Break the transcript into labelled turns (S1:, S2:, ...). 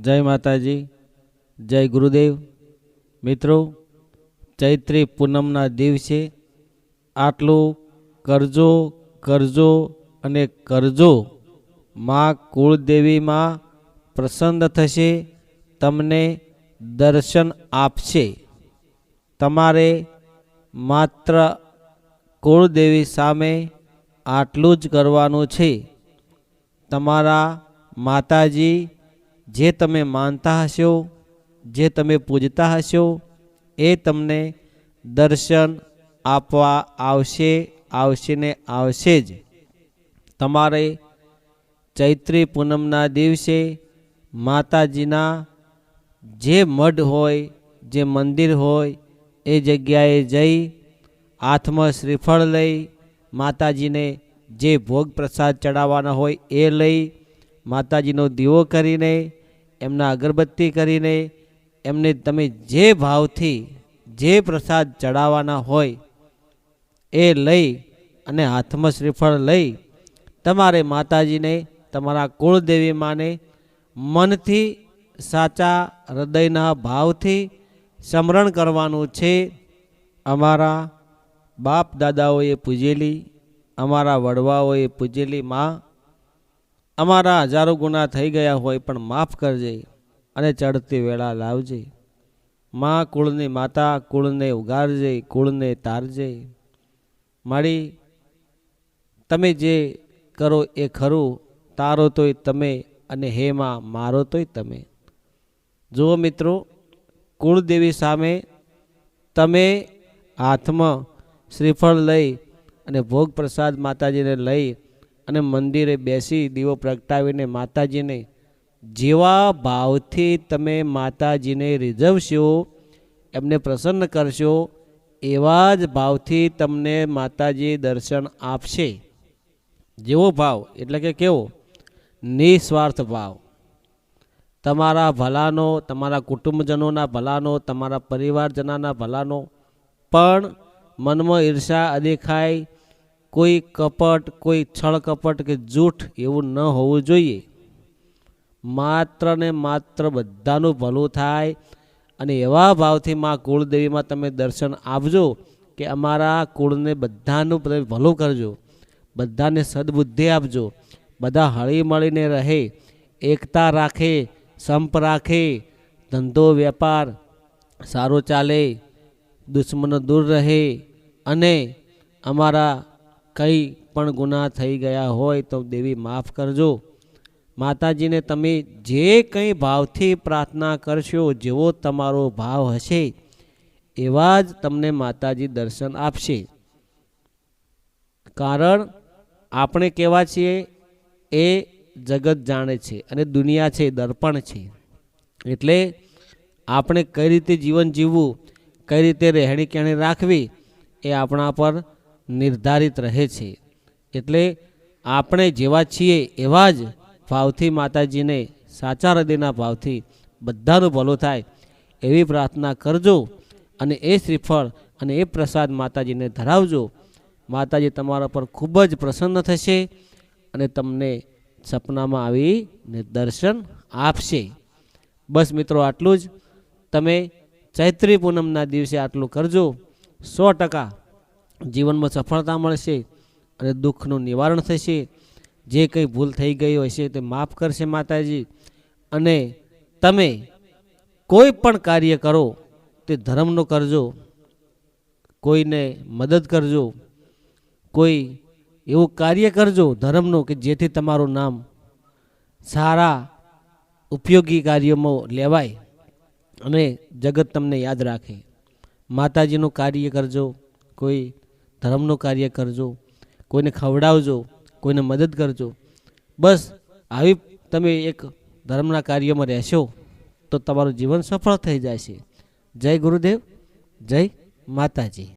S1: જય માતાજી, જય ગુરુદેવ. મિત્રો, ચૈત્રી પૂનમના દિવસે આટલું કરજો કરજો અને કરજો. માં કુળદેવીમાં પ્રસન્ન થશે, તમને દર્શન આપશે. તમારે માત્ર કુળદેવી સામે આટલું જ કરવાનું છે. તમારા માતાજી જે તમે માનતા હશો, જે તમે પૂજતા હશો, એ તમને દર્શન આપવા આવશે આવશે ને આવશે જ. તમારે ચૈત્રી પૂનમના દિવસે માતાજીના જે મઢ હોય, જે મંદિર હોય, એ જગ્યાએ જઈ હાથમાં શ્રીફળ લઈ માતાજીને જે ભોગ પ્રસાદ ચડાવવાના હોય એ લઈ માતાજીનો દીવો કરીને એમના અગરબત્તી કરીને એમને તમે જે ભાવથી જે પ્રસાદ ચડાવવાના હોય એ લઈ અને હાથમાં શ્રીફળ લઈ તમારે માતાજીને, તમારા કુળદેવી માને મનથી સાચા હૃદયના ભાવથી સ્મરણ કરવાનું છે. અમારા બાપ દાદાઓએ પૂજેલી, અમારા વડવાઓએ પૂજેલી માં અમારા હજારો ગુના થઈ ગયા હોય પણ માફ કરજે અને ચડતી વેળા લાવજે. માં કુળની માતા કુળને ઉગારજે, કુળને તારજે. મારી તમે જે કરો એ ખરું, તારો તોય તમે અને હે માં મારો તોય તમે. જુઓ મિત્રો, કુળદેવી સામે તમે હાથમાં શ્રીફળ લઈ અને ભોગ પ્રસાદ માતાજીને લઈ અને મંદિરે બેસી દીવો પ્રગટાવીને માતાજીને, જેવા ભાવથી તમે માતાજીને રીઝવશો એમને પ્રસન્ન કરશો, એવા જ ભાવથી તમને માતાજી દર્શન આપશે. જેવો ભાવ, એટલે કે કેવો? નિસ્વાર્થ ભાવ. તમારા ભલાનો, તમારા કુટુંબજનોના ભલાનો, તમારા પરિવારજનોના ભલાનો, પણ મનમાં ઈર્ષા અદેખાય કોઈ કપટ, કોઈ છળ કપટ કે જૂઠ એવું ન હોવું જોઈએ. માત્ર ને માત્ર બધાનું ભલું થાય અને એવા ભાવથી માં કુળદેવીમાં તમે દર્શન આપજો કે અમારા કુળને બધાનું ભલું કરજો, બધાને સદબુદ્ધિ આપજો, બધા હળી મળીને રહે, એકતા રાખે, સંપ રાખે, ધંધો, વેપાર સારો ચાલે, દુશ્મનો દૂર રહે અને અમારા કંઈ પણ ગુના થઈ ગયા હોય તો દેવી માફ કરજો. માતાજીને તમે જે કંઈ ભાવથી પ્રાર્થના કરશો, જેવો તમારો ભાવ હશે, એવા જ તમને માતાજી દર્શન આપશે. કારણ આપણે કેવા છીએ, એ જગત જાણે છે અને દુનિયા છે, દર્પણ છે. એટલે આપણે કઈ રીતે જીવન જીવવું, કઈ રીતે રહેણી કહેણી રાખવી, એ આપણા પર નિર્ધારિત રહે છે. એટલે આપણે જેવા છીએ એવા જ ભાવથી માતાજીને સાચા હૃદયના ભાવથી બધાનું ભલું થાય એવી પ્રાર્થના કરજો અને એ શ્રીફળ અને એ પ્રસાદ માતાજીને ધરાવજો. માતાજી તમારા પર ખૂબ જ પ્રસન્ન થશે અને તમને સપનામાં આવીને દર્શન આપશે. બસ મિત્રો આટલું જ. તમે ચૈત્રી પૂનમના દિવસે આટલું કરજો. સો ટકા. જીવનમાં સફળતા મળશે અને દુઃખનું નિવારણ થશે. જે કંઈ ભૂલ થઈ ગઈ હોય છે તે માફ કરશે માતાજી. અને તમે કોઈ પણ કાર્ય કરો, તે ધર્મનો કરજો. કોઈને મદદ કરજો. કોઈ એવું કાર્ય કરજો ધર્મનું કે જેથી તમારું નામ સારા, ઉપયોગી કાર્યોમાં લેવાય અને જગત તમને યાદ રાખે. માતાજીનું કાર્ય કરજો. કોઈ ધર્મનું કાર્ય કરજો, કોઈને ખવડાવજો, કોઈને મદદ કરજો. બસ, આવી તમે એક ધર્મના કાર્યમાં રહેશો, તો તમારું જીવન સફળ થઈ જાય છે. જય ગુરુદેવ, જય માતાજી.